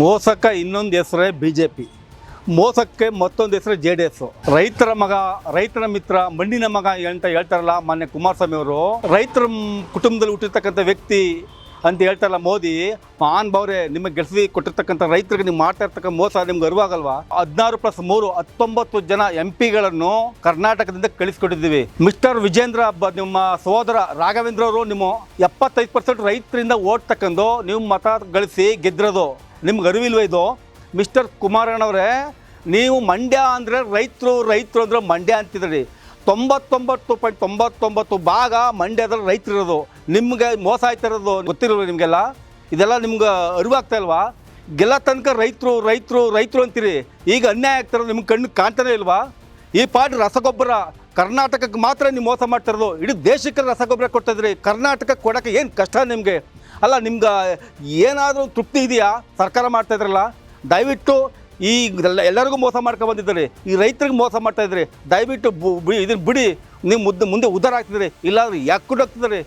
ಮೋಸಕ್ಕೆ ಇನ್ನೊಂದು ಹೆಸರೇ B J P ಮೋಸಕ್ಕೆ ಮತ್ತೊಂದು ಹೆಸರು ಜೆ ಡಿ ಎಸ್. ರೈತರ ಮಗ, ರೈತರ ಮಿತ್ರ, ಮಣ್ಣಿನ ಮಗ ಅಂತ ಹೇಳ್ತಾರಲ್ಲ ಮಾನ್ಯ ಕುಮಾರಸ್ವಾಮಿ ಅವರು. ರೈತರ ಕುಟುಂಬದಲ್ಲಿ ಹುಟ್ಟಿರ್ತಕ್ಕಂಥ ವ್ಯಕ್ತಿ ಅಂತ ಹೇಳ್ತಾರಲ್ಲ ಮೋದಿ ಆನ್ ಬೌರೆ ನಿಮಗೆ ಗೆಲ್ಸಿ ಕೊಟ್ಟಿರ್ತಕ್ಕಂಥ ರೈತರಿಗೆ ನೀವು ಮಾಡ್ತಾ ಇರ್ತಕ್ಕಂಥ ಮೋಸ ನಿಮ್ಗೆ ಅರಿವಾಗಲ್ವಾ ಹದಿನಾರು ಪ್ಲಸ್ ಮೂರು ಹತ್ತೊಂಬತ್ತು ಜನ ಎಂ ಪಿಗಳನ್ನು ಕರ್ನಾಟಕದಿಂದ ಕಳಿಸ್ಕೊಟ್ಟಿದ್ದೀವಿ. ಮಿಸ್ಟರ್ ವಿಜೇಂದ್ರ ನಿಮ್ಮ ಸಹೋದರ ರಾಘವೇಂದ್ರ ಅವರು ನಿಮ್ಮ ಎಪ್ಪತ್ತೈದು ಪರ್ಸೆಂಟ್ ರೈತರಿಂದ ಓಟ್ ತಕ್ಕಂದು ನೀವು ಮತ ಗಳಿಸಿ ಗೆದ್ದಿರೋದು. ನಿಮ್ಗೆ ಅರಿವಿಲ್ವ ಇದು? ಮಿಸ್ಟರ್ ಕುಮಾರಣ್ಣವರೇ, ನೀವು ಮಂಡ್ಯ ಅಂದರೆ ರೈತರು ರೈತರು ಅಂದರೆ ಮಂಡ್ಯ ಅಂತಿದ್ರಿ. ತೊಂಬತ್ತೊಂಬತ್ತು ಪಾಯಿಂಟ್ ತೊಂಬತ್ತೊಂಬತ್ತು ಭಾಗ ಮಂಡ್ಯದಲ್ಲಿ ರೈತರಿರೋದು. ನಿಮಗೆ ಮೋಸ ಆಯ್ತಾ ಇರೋದು ಗೊತ್ತಿರಲ್ವ ನಿಮಗೆಲ್ಲ? ಇದೆಲ್ಲ ನಿಮ್ಗೆ ಅರಿವಾಗ್ತಾ ಇಲ್ವಾ? ಗೆಲ್ಲ ತನಕ ರೈತರು ರೈತರು ರೈತರು ಅಂತೀರಿ. ಈಗ ಅನ್ಯಾಯ ಆಗ್ತಿರೋದು ನಿಮ್ಗೆ ಕಣ್ಣು ಕಾಣ್ತಾನೆ ಇಲ್ವಾ? ಈ ಪಾಡಿ ರಸಗೊಬ್ಬರ ಕರ್ನಾಟಕಕ್ಕೆ ಮಾತ್ರ ನೀವು ಮೋಸ ಮಾಡ್ತಾ ಇರೋದು ಇಡೀ ದೇಶಕ್ಕೆ ರಸಗೊಬ್ಬರ ಕೊಡ್ತಾ ಇದ್ರಿ ಕರ್ನಾಟಕಕ್ಕೆ ಕೊಡೋಕ್ಕೆ ಏನು ಕಷ್ಟ ನಿಮಗೆ? ಅಲ್ಲ, ನಿಮ್ಗೆ ಏನಾದರೂ ತೃಪ್ತಿ ಇದೆಯಾ? ಸರ್ಕಾರ ಮಾಡ್ತಾ ಇದ್ರಲ್ಲ? ದಯವಿಟ್ಟು ಈ ಎಲ್ಲ ಎಲ್ಲರಿಗೂ ಮೋಸ ಮಾಡ್ಕೊಂಡು ಬಂದಿದ್ದಾರೆ. ಈ ರೈತರಿಗೆ ಮೋಸ ಮಾಡ್ತಾ ಇದ್ರಿ ದಯವಿಟ್ಟು ಇದನ್ನ ಬಿಡಿ. ನೀವು ಮುದ್ದೆ ಮುಂದೆ ಉದ್ದಾರ ಆಗ್ತಿದ್ರಿ ಇಲ್ಲಾಂದ್ರೆ ಯಾಕೆ ಆಗ್ತಿದ್ರಿ